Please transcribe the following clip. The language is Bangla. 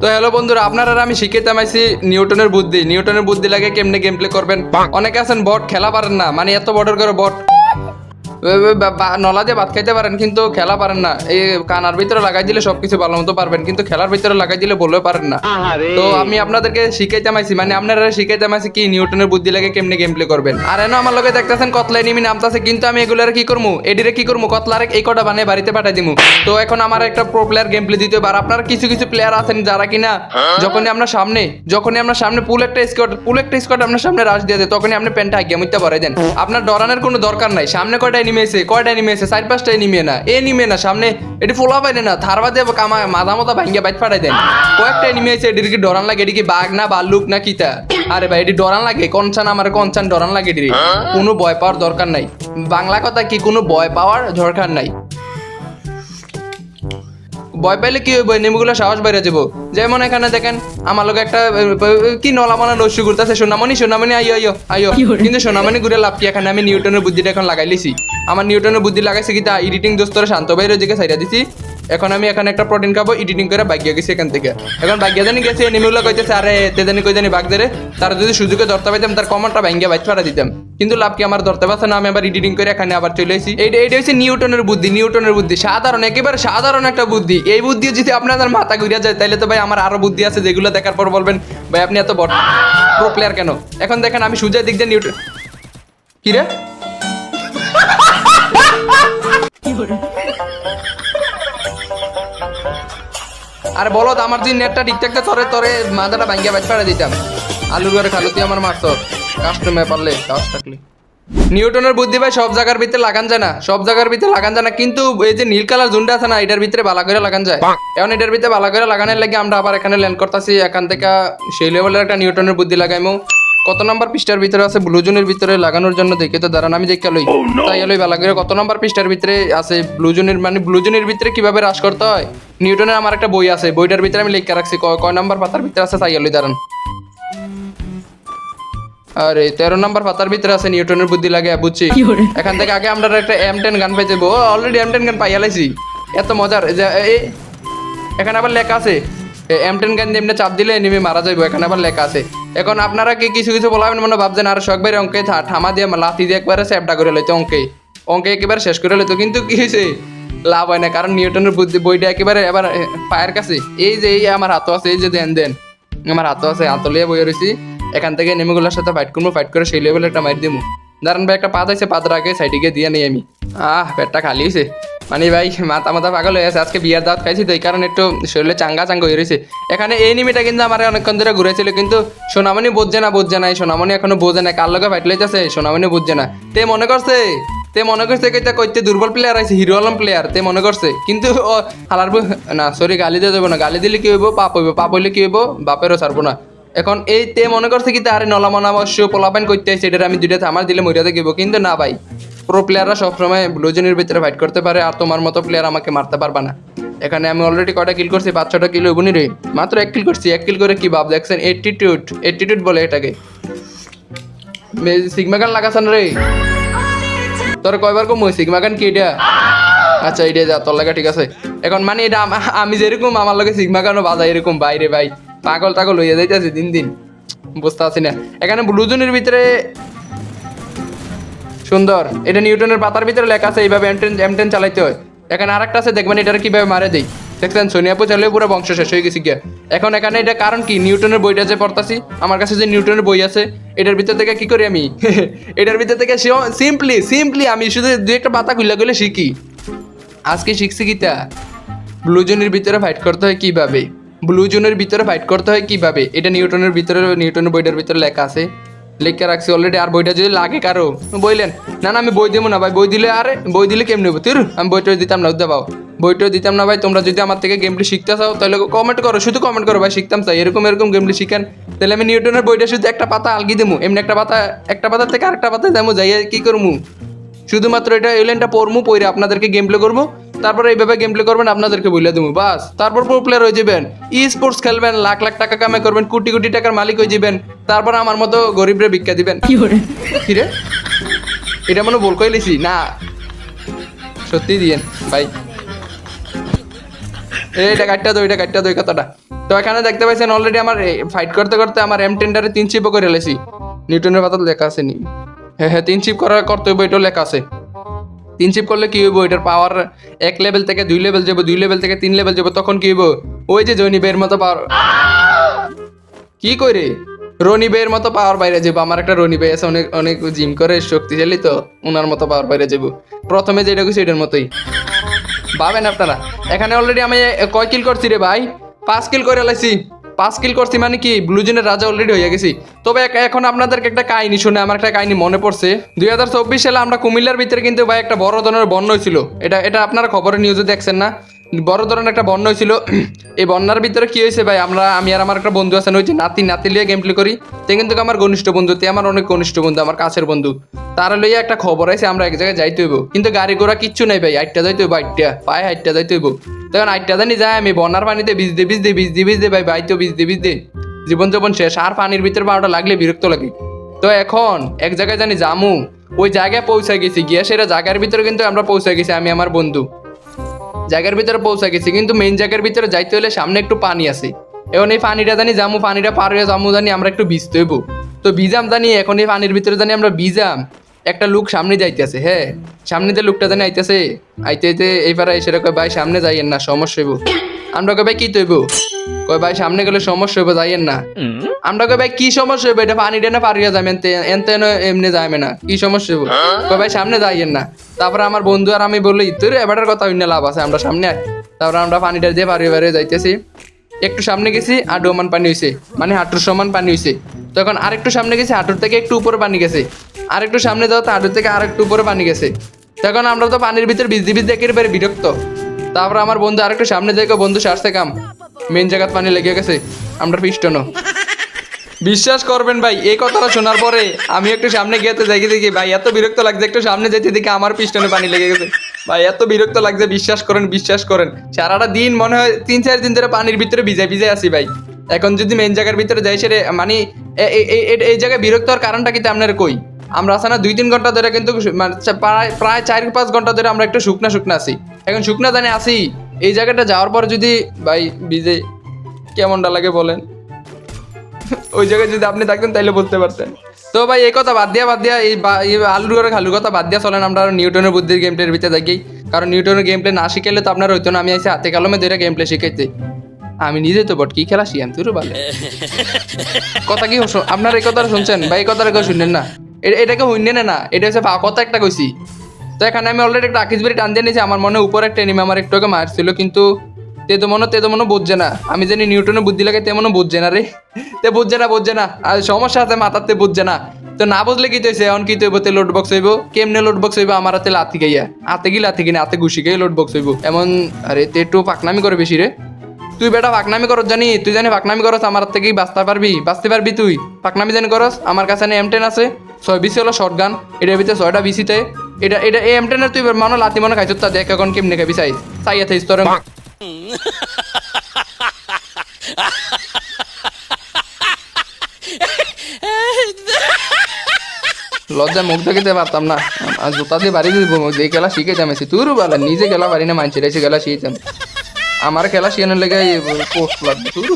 তো হ্যালো বন্ধুরা আপনারা আর আমি শিখাইতে আইছি নিউটনের বুদ্ধি। নিউটনের বুদ্ধি লাগে কেমনে গেম প্লে করবেন অনেকে আছেন বট খেলা পারেন না মানে এত বটের করে বট নলা দিয়ে ভাত খাইতে পারেন কিন্তু খেলা পারেন না। এই কানার ভিতরে লাগাই দিলে সবকিছু ভালো মতো পারবেন কিন্তু খেলার ভিতরে লাগাই দিলে বললেও পারেন না। তো আমি আপনাদেরকে শিখাইতে মাইছি মানে আপনারা শিখাইতে মাইছি কি নিউটনের বুদ্ধি লাগে কেমনে গেম প্লে করবেন। আর এনে আমার লগে দেখতেছেন কতলা এনিমি নামতাছে কিন্তু আমি এগুলার কি করব এডিরে কি করব কতলার এই কটা বানিয়ে বাড়িতে পাঠাই দিমু। তো এখন আমার একটা প্রো প্লেয়ার গেম প্লে দিতে হবে আর আপনার কিছু কিছু প্লেয়ার আছেন যারা কিনা যখনই আমরা সামনে যখনই আমরা সামনে পুল একটা স্কোয়াড পুল একটা স্কোয়াড আপনার সামনে রাশ দিয়ে দেয় তখনই আপনি প্যান্টটা আগে মুইতে ভরে দেন। আপনার ডরানোর কোনো দরকার নাই সামনে কয়টা এনিমি এসে কয়টা এনিমি এসে চার পাঁচটা এনিমি না। না সামনে এটি ফোলা পাইলে না থারবা দিয়ে কামা মাথা মাথা ভাঙ্গিয়া বাইট ফাটাই দেন। কয়েকটা এনিমি আছে এটির কি ডরান লাগে এটি কি বাঘ না বাল্লুক না কিতা? আরে ভাই এটি ডরান লাগে কনচান আমার কনচান ডরান লাগে এটি কোনো ভয় পাওয়ার দরকার নাই। বাংলা কথা কি কোনো ভয় পাওয়ার দরকার নাই? ভয় পাইলে কি হইব? নেমুগুলো সাহস বাইরে যাব যেমন এখানে দেখেন আমার লোক একটা কি নলা মানা রস্যু করতেছে সোনামণি সোনামণি আইও আইও আইও কিন্তু সোনামণি ঘুরে লাভ কি? এখানে আমি নিউটনের বুদ্ধিটা এখন লাগাই লিছি। আমার নিউটনের বুদ্ধি লাগাইছে কি তা এডিটিং দোস্তরে শান্ত বাইরের দিকে সাইডা দিছি। এখন আমি এখানে একটা প্রোটিন খাব এডিটিং করে বাগিয়ে গেছি এখান থেকে। এখন বাগিয়ে জানি গেছি এনিমিগুলো কইতেছে, আরে, তে জানি কই জানি বাগ দেরে তার যদি সুযোগে ধরতে পাইতাম, তার কমনটা ভাঙ্গিয়ে বাইট ফাড়া দিতাম। কিন্তু লাভ কি, আমার ধরতে পারছে না, আমি আবার এডিটিং করে এখানে আবার চলে এসেছি এইটা এইটা হচ্ছে নিউটনের বুদ্ধি নিউটনের বুদ্ধি। সাধারণ, একেবারে সাধারণ একটা বুদ্ধি। এই বুদ্ধি যদি আপনাদের মাথা ঘুরিয়া যায় তাহলে তো ভাই আমার আরও বুদ্ধি আছে, যেগুলো দেখার পর বলবেন, ভাই, আপনি এত বড় প্রো প্লেয়ার কেন? এখন দেখেন, আমি সুজয় দিক দিয়ে নিউটন কি আরে বলো আমার যদি নেটটা ঠিক থাকতে তরে তরে মাথাটা ভাঙ্গিয়া বাইট পাড়া দিতাম। আলু করে খালু তুই আমার মারছ। কাস্টমে পারলে কাজ থাকলে। নিউটনের বুদ্ধি ভাই সব জায়গার ভিতরে লাগান যায় না। সব জায়গার ভিতরে লাগান যায় না কিন্তু এই যে নীল কালার জুনটা আছে না এটার ভিতরে বালা করে লাগান যায়। এখন এটার ভিতরে বালা করে লাগানোর লাগে আমরা আবার এখানে ল্যান্ড করতেছি এখান থেকে সেই লেভেলের একটা নিউটনের বুদ্ধি লাগাইমু। কত নাম্বার পৃষ্ঠার ভিতরে আছে? ব্লু জোনের ভিতরে লাগানোর জন্য দেখে তো দাঁড়ান আমি দেখে লই। তাই লই বালা করে। কত নাম্বার পৃষ্ঠার ভিতরে আছে? ব্লু জোনের মানে ব্লু জোনের ভিতরে কীভাবে হ্রাস করতে হয়? নিউটনের আমার একটা বই আছে বইটার ভিতরে আমি লিখে রাখছি। কয়- কয় নাম্বার পাতার ভিতরে আছে? তাই লই দাঁড়ান। আরে তেরো নম্বর পাতার ভিতরে আছে নিউটনের বুদ্ধি লাগে বুঝছি? এখান থেকে আগে আমরা একটা এম টেন গান পাই যাব অলরেডি এম টেন গান পাইয়া লাইছি। এত মজার। যে এই এখানে আবার লেখা আছে। এম টেন গান এমনি চাপ দিলে এনিমি মারা যাইবো। এখানে আবার লেখা আছে। এখন আপনারা কি কিছু কিছু বলাবেন মনে ভাবছেন, আর শখ বাইরে অঙ্কে থামা দিয়ে লাথি দিয়ে একবারে স্যাপটা করে লইতো অঙ্কে অঙ্কে একেবারে শেষ করে লইতো, কিন্তু কি হয়েছে লাভ হয় না, কারণ নিউটনের বুদ্ধি, বইটা একেবারে এবার পায়ের কাছে। এই যে, এই আমার হাতও আছে, এই যে দেন দেন। আমার হাতও আছে হাত লিয়ে বই রয়েছি এখান থেকে নেমেগুলোর সাথে ফাইট করব ফাইট করে সেই লেভেলে একটা মারি দিমু। দাঁড়ান ভাই, একটা পাত আছে পাতর আগে সাইডে গিয়ে দিয়ে নিই আমি। আহ, পেটটা খালি হয়েছে। মানে ভাই, মাথা মাথা পাগল হয়ে আছে আজকে বিয়ার দাওয়াত খাইছি এই কারণে একটু শরীরে চাঙ্গা চাঙ্গা হয়ে রয়েছে। এখানে এই নিমিটা কিন্তু আমার অনেকক্ষণ ধরে ঘুরেছিল, কিন্তু সোনামণি বুঝছে না বুঝছে না সোনামণি এখনও বোঝে না, কার লগে ফাইট লাইতেছে সোনামণি বুঝছে না। তে মনে করছে, তে মনে করছে কইতে কইতে দুর্বল প্লেয়ার আছে হিরো আলম প্লেয়ার তে মনে করছে। কিন্তু ও হালার না সরি গালি দিয়ে যাব না, গালি দিলে কি হইব, পাপ হইব, পাপ হইলে কি হইব, বাপেরও ছাড়বো না। এখন এই তে মনে করছে কি তারে নলা মনা অবশ্য পোলাপান করতে আইছে এটা আমি দুইটা থামার দিলে মরিয়া দেখিব। কিন্তু না ভাই প্রো প্লেয়াররা সবসময় ব্লুজনের ভিতরে ফাইট করতে পারে আর তোমার মতো প্লেয়ার আমাকে মারতে পারবা না। এখানে আমি অলরেডি কয়টা কিল করছি পাঁচ ছটা কিলো হইবনি রে? মাত্র এক কিল করছি, এক কিল করে কি ভাব দেখছেন? এটিটিউড এটিটিউড বলে এটাকে। সিগমা গান লাগাছেন রে? তোর কয়বার কম সিগমা গান কি এটা? আচ্ছা এটা যা, তোর লাগা ঠিক আছে। এখন মানে এটা আমি যেরকম, আমার লগে সিগমা গানও বাজাই এরকম বাইরে ভাই। পাগল টাগল হইয়া যাইতেছে দিন দিন। বুঝতে পারছি না। এখানে ব্লুজনের ভিতরে সুন্দর। এটা নিউটনের পাতার ভিতরে লেখা আছে, এইভাবে এমটেন এমটেন চালাইতে হয়। এখানে আরেকটা আছে, দেখবেন এটার কীভাবে মারে দেই দেখছেন সোনিয়াপু চালিয়ে পুরো বংশ শেষ হয়ে গেছে গিয়া। এখন এখানে এটা কারণ কি? নিউটনের বইটা যে পড়তাছি, আমার কাছে যে নিউটনের বই আছে, এটার ভিতর থেকে কি করি আমি? এটার ভিতর থেকে সিম্পলি সিম্পলি আমি শুধু দুই একটা পাতা খুলে গেলে শিখি। আজকে শিখছি কিতা? ব্লু জোনের ভিতরে ফাইট করতে হয় কীভাবে? ব্লু জোনের ভিতরে ফাইট করতে হয় কীভাবে? এটা নিউটনের ভিতরে নিউটনের বইটার ভিতরে লেখা আছে। লেখা রাখছি অলরেডি আর বইটা যদি লাগে কারও, বইলেন, না না, আমি বই দেবো না ভাই, বই দিলে আরে, বই দিলে কেমনি নেব তির, আমি বইটা দিতাম না উদ্দা পাও। বইটা দিতাম না ভাই, তোমরা যদি আমার থেকে গেমটি শিখতে চাও, তাহলে কমেন্ট করো, শুধু কমেন্ট করো ভাই, শিখতাম চাই। এরকম এরকম গেমটি শিখেন, তাহলে আমি নিউটনের বইটা শুধু একটা পাতা আলগি দেবো। এমনি একটা পাতা একটা পাতা থেকে আরেকটা পাতা দেবো যাই কি করব? শুধুমাত্র এটা এলেনটা পড়মু পড়ে আপনাদেরকে গেম প্লে করব। তারপরে এইভাবে গেম প্লে করবেন আপনাদেরকে বলে দেবো বাস। তারপর প্রো প্লেয়ার হয়ে যাবেন ই স্পোর্টস খেলবেন লাখ লাখ টাকা কামাই করবেন কোটি কোটি টাকার মালিক হয়ে যাবেন তারপর আমার মতো গরিবরে ভিক্ষা দিবেন। কি রে? এটা মনে বল কইলেছি না। সত্যি দিয়েন ভাই। এটা কাটটা দো এটা কাটটা দো কথাটা। তো এখানে দেখতে পাইছেন অলরেডি আমার ফাইট করতে করতে আমার এম টেন্ডারে তিন চিপও করে লেছি। নিউটনের পাতা লেখা আছে নি। হ্যাঁ হ্যাঁ তিন চিপ করার করতে হইব এটাও লেখা আছে। তিন চিপ করলে কি হইব? এটার পাওয়ার এক লেভেল থেকে দুই লেভেল যাব দুই লেভেল থেকে তিন লেভেল যাব তখন কি হইব? ওই যে জনি বের মতো পাওয়ার কি করে রনি বের মতো পাওয়ার বাইরে যাব আমার একটা রনি ভাই আছে, অনেক অনেক জিম করে, শক্তিশালী তো ওনার মতো পাওয়ার বাইরে যাব প্রথমে যেটা কইছি, এটার মতোই। ভাবেন আপনারা। এখানে অলরেডি আমি কয় কিল করছি রে ভাই? পাঁচ কিল করে লাইছি। পাঁচ কিল করছি মানে কি ব্লু জিনের রাজা অলরেডি হয়ে গেছি। তবে এখন আপনাদেরকে একটা কাহিনী শুনে, আমার একটা কাহিনী মনে পড়ছে। দুই হাজার চব্বিশ সালে আমরা কুমিল্লার ভিতরে কিন্তু ভাই একটা বড় ধরনের বন্যা হয়েছিল। এটা এটা আপনারা খবরের নিউজে দেখছেন না? বড় ধরনের একটা বন্যা হয়েছিল। এই বন্যার ভিতরে কি হয়েছে ভাই? আমরা, আমি আর আমার একটা বন্ধু আছেন ওই যে নাতি নাতি লিয়ে গেম প্লে করি। তে কিন্তু আমার ঘনিষ্ঠ বন্ধু, তে আমার অনেক ঘনিষ্ঠ বন্ধু, আমার কাছের বন্ধু। তারা লইয়া একটা খবর আছে, আমরা এক জায়গায় যাইতে হইব। কিন্তু গাড়ি ঘোড়া কিচ্ছু নাই ভাই, আটটা যাইতে হইব, আটটা, পায়ে আটটা যাইতে হইব। তখন আটটা জানি যাই আমি, বন্যার পানিতে ভিজতে ভিজতে ভিজতে ভিজতে ভাই বাইতে ভিজতে ভিজতে। জীবন জীবন শেষ, আর পানির ভিতরে বারোটা লাগলে বিরক্ত লাগে। তো এখন এক জায়গায় জানি জামু ওই জায়গায় পৌঁছে গেছি, গিয়ে সেটা জায়গার ভিতরে কিন্তু আমরা পৌঁছে গেছি, আমি, আমার বন্ধু। জায়গার ভিতরে পৌঁছা গেছি, কিন্তু মেইন জায়গার ভিতরে যাইতে হলে সামনে একটু পানি আছে। এখন এই পানিটা জানি জামু, পানিটা পার হয়ে জামু জানি আমরা একটু ভিজতে হইব। তো ভিজাম জানি, এখন এই পানির ভিতরে জানি আমরা ভিজাম। একটা লুক সামনে যাইতেছে হ্যাঁ সামনে যে লুকটা জানি আইতেছে, আইতে আইতে এইবার এসে ভাই, সামনে যাই না, সমস্যা হইব। আমরা কবে কি তৈব? কয় ভাই সামনে গেলে সমস্যা হইব যাইয়েন না। আমরা কই ভাই কি সমস্যা হবে এটা পানি ডেনে পারিয়া যাবেন এনতে এমনি যাবে না। কি সমস্যা হবে কই ভাই সামনে যাইয়েন না। তারপরে আমার বন্ধু আর আমি বললি তোর এবারের কথা অন্য লাভ আছে আমরা সামনে আয়। তারপরে আমরা পানিটা দিয়ে পারিয়ে পারিয়ে যাইতেছি। একটু সামনে গেছি আর ডোমান পানি হইছে। মানে হাঁটুর সমান পানি হইছে। তখন আরেকটু সামনে গেছি হাঁটুর থেকে একটু উপরে পানি গেছে। আরেকটু সামনে যাও তো হাঁটুর থেকে আরেকটু উপরে পানি গেছে। তখন আমরা তো পানির ভিতর বিজদি বিজদি একেবারে বিরক্ত। তারপর আমার বন্ধু আরেকটু সামনে কয়, বন্ধু সারছে কাম। মেন জায়গাত পানি লেগে গেছে। আমরা পিস্টনও বিশ্বাস করবেন ভাই, এই কথাটা শোনার পরে আমি একটু সামনে গিয়ে দেখি দেখি, ভাই, এত বিরক্ত লাগছে একটু সামনে যেতে দেখি আমার পিস্টনে পানি লেগে গেছে। ভাই, এত বিরক্ত লাগছে, বিশ্বাস করেন বিশ্বাস করেন। সারাটা দিন মনে হয় তিন, চার দিন ধরে পানির ভিতরে ভিজে ভিজে আসি ভাই। এখন যদি মেন জায়গার ভিতরে যাই সেরে মানে এই জায়গায় বিরক্ত হওয়ার কারণটা কিন্তু আপনার কই? আমরা আসা না দুই তিন ঘণ্টা ধরে কিন্তু মানে প্রায় প্রায় চার পাঁচ ঘণ্টা ধরে আমরা একটু শুকনা শুকনা আছি। এখন শুকনা জানে আসি এই জায়গাটা যাওয়ার পর যদি ভাই ভিজে কেমনটা লাগে বলেন? ওই জায়গায় যদি আপনি থাকতেন তাইলে বলতে পারতেন। তো ভাই এই কথা বাদ দিয়া বাদ দিয়া এই আলুর করে খালুর কথা বাদ দিয়া চলেন আমরা নিউটনের বুদ্ধির গেম প্লের ভিতরে থাকি। কারণ নিউটনের গেম প্লে না শিখাইলে তো আপনার হইতো না আমি আইসি হাতে কালমে ধরে গেম প্লে শিখাইতে। আমি নিজে তো বট কি খেলা শিয়ান তুই ভালো কথা কি আপনার এই কথাটা শুনছেন? বা এই কথাটা কেউ শুনলেন না। এটাকে হইনে না না? এটা হচ্ছে কথা একটা কইছি। তো এখানে আমি অলরেডি একটা আকিস টান দিয়ে নিয়েছি, আমার মনে উপরে একটা এনিমে আমার একটু আগে মারছিল, কিন্তু তে তো মনে তে তো মনে বুঝছে না। আমি জানি নিউটনের বুদ্ধি লাগে, তে মনে বুঝছে না রে। তে বুঝছে না বুঝছে না। আর সমস্যা আছে মাথাতে বুঝছে না। তো না বুঝলে কি হয়েছে এখন কি তৈব তে লোড বক্স হইব। কেমনে লোড বক্স হইব? আমার হাতে লাথি গাইয়া। হাতে কি লাথি কিনে? হাতে ঘুষি গাই লোড বক্স হইব। এমন আরে তে একটু পাকনামি করে বেশি রে। তুই বেটা পাকনামি করস জানি? তুই জানি পাকনামি করস, আমার থেকেই বাঁচতে পারবি? বাঁচতে পারবি তুই? পাকনামি জানি করস? আমার কাছে এম টেন আছে। ছয় বিসি হলো শর্ট গান এটার ভিতরে ছয়টা বিসিতে এটা এটা এম টেনের তুই মনে লাতি মনে খাইছ তা দেখ এখন কেমনে খাবি চাই চাই আছে স্তরে লজ্জায় মুখ দেখিতে পারতাম না। আর জুতা দিয়ে বাড়ি দিব যে খেলা শিখে যামেছি বলা নিজে খেলা পারি না মানছি রেসে খেলা শিখেছেন আমার খেলা শিখানোর লেগে পোস্ট লাগবে তুই